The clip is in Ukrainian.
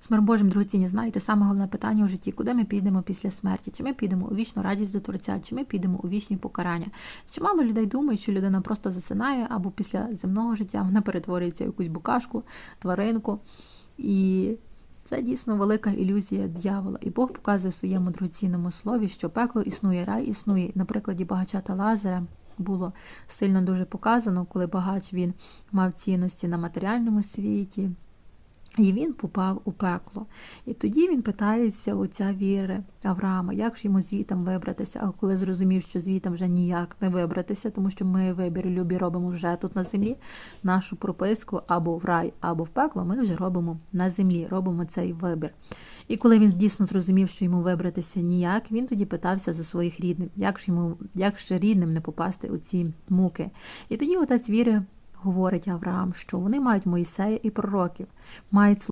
З миром Божим, дорогоцінні, знаєте, саме головне питання у житті, куди ми підемо після смерті? Чи ми підемо у вічну радість до Творця, чи ми підемо у вічні покарання? Чимало людей думають, що людина просто засинає або після земного життя вона перетворюється в якусь букашку, тваринку. І це дійсно велика ілюзія дьявола. І Бог показує в своєму дорогоцінному слові, що пекло існує, рай існує. На прикладі багача та Лазаря було сильно дуже показано, коли багач він мав цінності на матеріальному світі. І він попав у пекло. І тоді він питається отця віри Авраама, як ж йому звітом вибратися. А коли зрозумів, що звітом вже ніяк не вибратися, тому що ми вибір любі робимо вже тут на землі, нашу прописку або в рай, або в пекло, ми вже робимо на землі, робимо цей вибір. І коли він дійсно зрозумів, що йому вибратися ніяк, він тоді питався за своїх рідних, як ж йому, як ще рідним не попасти у ці муки. І тоді отець віри говорить Авраам, що вони мають Моїсея і пророків, мають